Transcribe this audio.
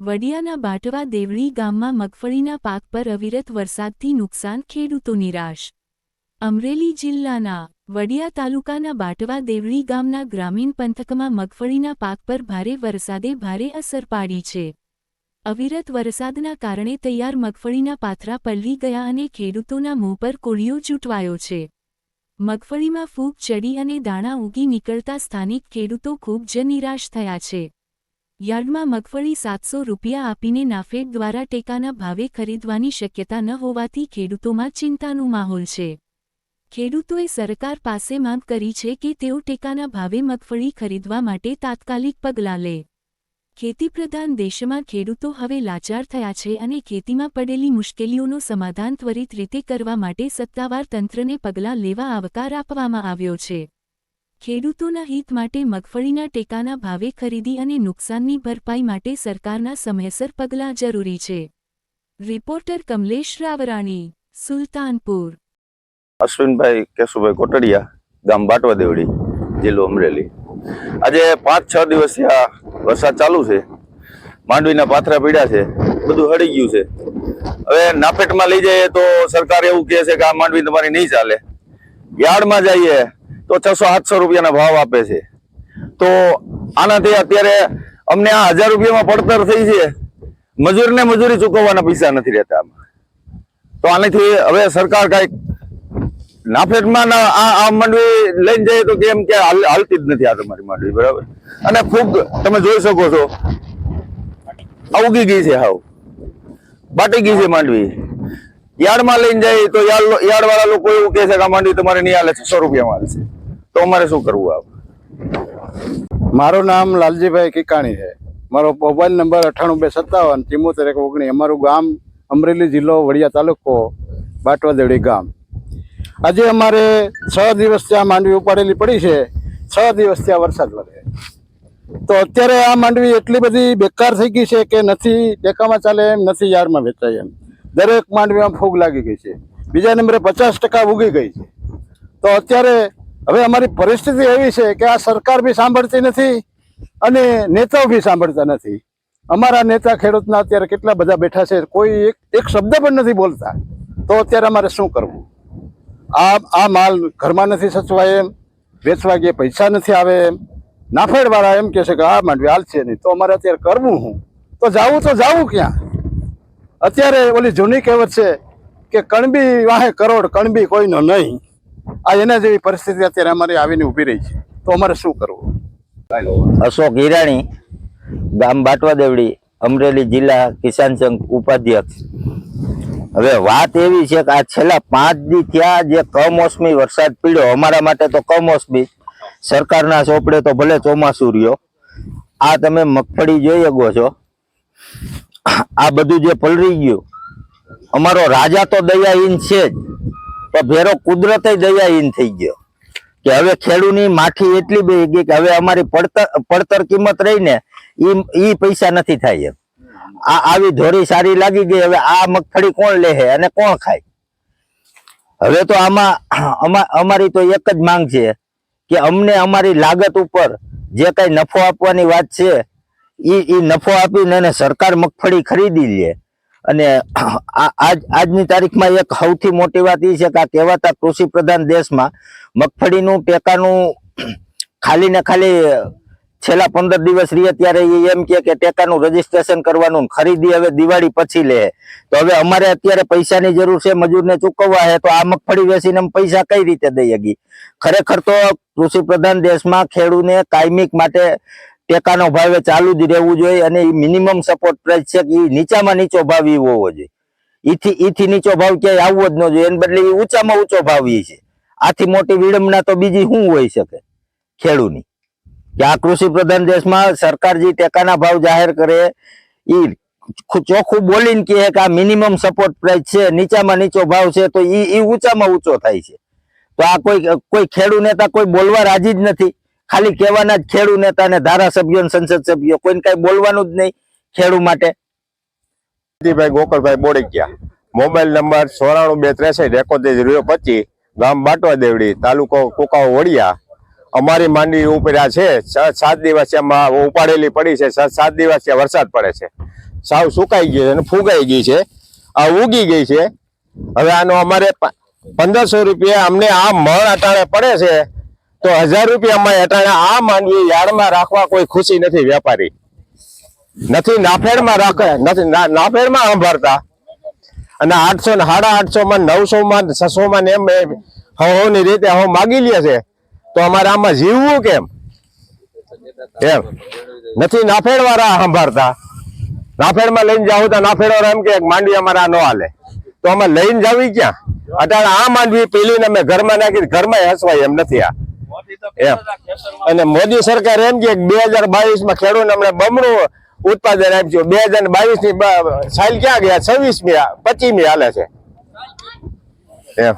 વડિયાના બાટવા દેવળી ગામમાં મગફળીના પાક પર અવિરત વરસાદથી નુકસાન ખેડૂતો નિરાશ. અમરેલી જિલ્લાના વડિયા તાલુકાના બાટવા દેવળી ગામના ગ્રામીણ પંથકમાં મગફળીના પાક પર ભારે વરસાદે ભારે અસર પાડી છે. અવિરત વરસાદના કારણે તૈયાર મગફળીના પાથરા પલળી ગયા અને ખેડૂતોના મોં પર કોળીઓ ચૂંટવાયો છે. મગફળીમાં ફૂગ, ચડી અને દાણા ઉગી નીકળતા સ્થાનિક ખેડૂતો ખૂબ જ નિરાશ થયા છે. યાર્ડમાં મગફળી સાતસો રૂપિયા આપીને નાફેડ દ્વારા ટેકાના ભાવે ખરીદવાની શક્યતા ન હોવાથી ખેડૂતોમાં ચિંતાનો માહોલ છે. ખેડૂતોએ સરકાર પાસે માંગ કરી છે કે તેઓ ટેકાના ભાવે મગફળી ખરીદવા માટે તાત્કાલિક પગલાં લે. ખેતીપ્રધાન દેશમાં ખેડૂતો હવે લાચાર થયા છે અને ખેતીમાં પડેલી મુશ્કેલીઓનું સમાધાન ત્વરિત રીતે કરવા માટે સત્તાવાર તંત્રને પગલાં લેવા આવકાર આપવામાં આવ્યો છે. ખેડૂતોના હિત માટે મગફળીના ટેકાના ભાવે ખરીદી અને નુકસાનની ભરપાઈ માટે સરકારના સમયસર પગલાં જરૂરી છે. રિપોર્ટર કમલેશ રાવરાણી, સુલતાનપુર. અશ્વિનભાઈ કેશુભાઈ કોટડિયા, ગામ બાટવા દેવડી, જિલ્લો અમરેલી. આજે પાંચ છ દિવસથી આ વરસાદ ચાલુ છે. માંડવીના પાથરા પીડ્યા છે. બધું હળી ગયું છે. હવે નાપેટમાં લઈ જઈએ તો સરકાર એવું કહે છે કે આ માંડવી તમારી નહીં ચાલે. યાર્ડમાં જઈએ તો છસો સાતસો રૂપિયાના ભાવ આપે છે. તો આનાથી અત્યારે અમને આ હજાર રૂપિયામાં પડતર થઈ છે. મજૂરને મજૂરી ચૂકવવાના પૈસા નથી રહેતા તો આનાથી હવે સરકાર કાંઈક નાફેટમાં આ માંડવી લઈને જઈએ તો કેમ કે હાલ- હાલતી જ નથી આ તમારી માંડવી, બરાબર? અને ખૂબ તમે જોઈ શકો છો. ઉગી ગઈ છે હાવ. બાટી ગઈ છે માંડવી. યાર્ડમાં લઈને જાય તો યાર્ડ યાર્ડ વાળા લોકો એવું કહે છે કે આ માંડવી તમારે નહીં હાલે છસો રૂપિયામાં હાલશે. તો અમારે શું કરવું આપ મારું નામ લાલજીભાઈ કિકાણી છે. મારો મોબાઈલ નંબર અઠ્ઠાણું બે સત્તાવન ચિમોતેર એક ઓગણી. અમારું ગામ અમરેલી જિલ્લો વડિયા તાલુકો બાટવાદેવડી ગામ. આજે અમારે છ દિવસ ત્યાં માંડવી ઉપાડેલી પડી છે. છ દિવસ ત્યાં વરસાદ વધે તો અત્યારે આ માંડવી એટલી બધી બેકાર થઈ ગઈ છે કે નથી, ટેકામાં ચાલે એમ નથી, યારમાં વેચાય એમ. દરેક માંડવીમાં ફૂગ લાગી ગઈ છે. બીજા નંબરે પચાસ ટકા ઉગી ગઈ છે. તો અત્યારે હવે અમારી પરિસ્થિતિ એવી છે કે આ સરકાર બી સાંભળતી નથી અને નેતાઓ બી સાંભળતા નથી. અમારા નેતા ખેડૂતના અત્યારે કેટલા બધા બેઠા છે, કોઈ એક એક શબ્દ પણ નથી બોલતા. તો અત્યારે અમારે શું કરવું? આ આ માલ ઘરમાં નથી સચવાય એમ, વેચવા ગયે પૈસા નથી આવે એમ. નાફેડવાળા એમ કહે છે કે આ માંડવી હાલશે નહીં. તો અમારે અત્યારે કરવું હું? તો જાવું તો જાવું ક્યાં? અત્યારે ઓલી જૂની કહેવત છે કે કણબી વાહે કરોડ, કણબી કોઈનો નહીં. આ એના જેવી પરિસ્થિતિ અત્યારે અમારી આવીને ઊભી રહી છે. તો અમારે શું કરવું? અશોક હિરાણી, ગામ બાટવા દેવડી અમરેલી જિલ્લા કિસાન સંઘ ઉપાધ્યક્ષ. હવે વાત એવી છે કે આ છેલ્લા પાંચ દી થયા જે કમોસમી વરસાદ પીડ્યો, અમારા માટે તો કમોસમી. સરકારના ચોપડે તો ભલે ચોમાસું રહ્યો. આ તમે મગફળી જોઈ શકો છો. આ બધું જે પલળી ગયું, અમારો રાજા તો દયાહીન છે જ. પણ ભેરો કુદરતે દયાહીન થઈ ગયો. કે હવે ખેડૂની માઠી એટલી બે ગઈ કે હવે અમારી પડતર પડતર કિંમત રહીને એ પૈસા નથી થાય એમ. આ, આવી ધોરી સારી લાગી ગઈ, હવે આ મગફળી કોણ લેહે અને કોણ ખાય? હવે તો આમાં અમા- અમારી તો એક જ માંગ છે કે અમને અમારી લાગત ઉપર જે કઈ નફો આપવાની વાત છે, ઈ નફો આપીને સરકાર મગફળી ખરીદી લે. અને આજ, આજની તારીખમાં એક સૌથી મોટી વાત એ છે કે આ કહેવાતા કૃષિ પ્રધાન દેશમાં મગફળીનું, ટેકાનું ખાલી ને ખાલી છેલ્લા પંદર દિવસ રહીએ ત્યારે એ એમ કે ટેકાનું રજીસ્ટ્રેશન કરવાનું ખરીદી હવે દિવાળી પછી લે. તો હવે અમારે અત્યારે પૈસાની જરૂર છે, મજૂરને ચૂકવવા છે તો આ મગફળી વેચીને પૈસા કઈ રીતે દઈ શકીએ ખરેખર તો કૃષિ પ્રધાન દેશમાં ખેડૂને કાયમિક માટે ટેકાનો ભાવે ચાલુ જ રહેવું જોઈએ અને મિનિમમ સપોર્ટ પ્રાઇસ છે ઈ નીચામાં નીચો ભાવ એ હોવો જોઈએ. ઈથી ઈથી નીચો ભાવ ક્યાંય આવવો જ ન જોઈએ. એને બદલે એ ઊંચામાં ઊંચો ભાવ એ છે. આથી મોટી વિડંબના તો બીજી શું હોઈ શકે ખેડૂની? કે આ કૃષિ પ્રધાન દેશમાં સરકાર જે ટેકાના ભાવ જાહેર કરે એ ચોખ્ખું બોલીને કહે કે આ મિનિમમ સપોર્ટ પ્રાઇસ છે, નીચામાં નીચો ભાવ છે, તો એ ઊંચામાં ઊંચો થાય છે. તો આ કોઈ કોઈ ખેડૂ નેતા કોઈ બોલવા રાજી જ નથી. ખાલી કહેવાના જ ખેડૂ નેતા ને ધારાસભ્યો સંસદ સભ્યો, કોઈને કઈ બોલવાનું જ નહીં ખેડૂ માટે. ભાઈ ગોકળભાઈ ગયા. મોબાઈલ નંબર ચોરાણું બે ત્રેસઠ એકોતેર જીરો પચીસ, ગામ બાટવા દેવડી તાલુકો કુકાવ વડિયા. અમારી માંડવી ઉપર આ છે. સાત દિવસ એમાં ઉપાડેલી પડી છે. સાત દિવસ ત્યાં વરસાદ પડે છે. સાવ સુકાઈ ગઈ છે અને ફૂગાઈ ગઈ છે. આ ઉગી ગઈ છે. હવે આનો અમારે પંદરસો રૂપિયા અમને આ મળ અટાણે પડે છે. તો હજાર રૂપિયા અમારે અટાણે આ માંડવી યાર્ડમાં રાખવા કોઈ ખુશી નથી વેપારી. નથી નાફેડમાં રાખે, નથી નાફેડમાં સંભાળતા. અને આઠસો ને સાડા આઠસો માં નવસો માં છસો માં ને એમ ની રીતે હું માગી લે છે. તો અમારે આમાં જીવવું કેમ? એમ. નથી નાફેડ વાળા સંભાળતા. નાફેડમાં લઈને જાવ તો નાફેડ વાળા એમ કે માંડવી અમારા ન હાલે. તો અમે લઈને જાવી ક્યાં? અત્યારે આ માંડવી પેલીને અમે ઘરમાં નાખી, ઘરમાં હસવાય એમ નથી આ. એમ. અને મોદી સરકાર એમ કે બે હજાર બાવીસમાં ખેડૂત અમને બમણું ઉત્પાદન આપ્યું. બે હજાર બાવીસની સાલ ક્યાં ગયા? છવ્વીસ મી પચીસ મી હાલે છે. એમ.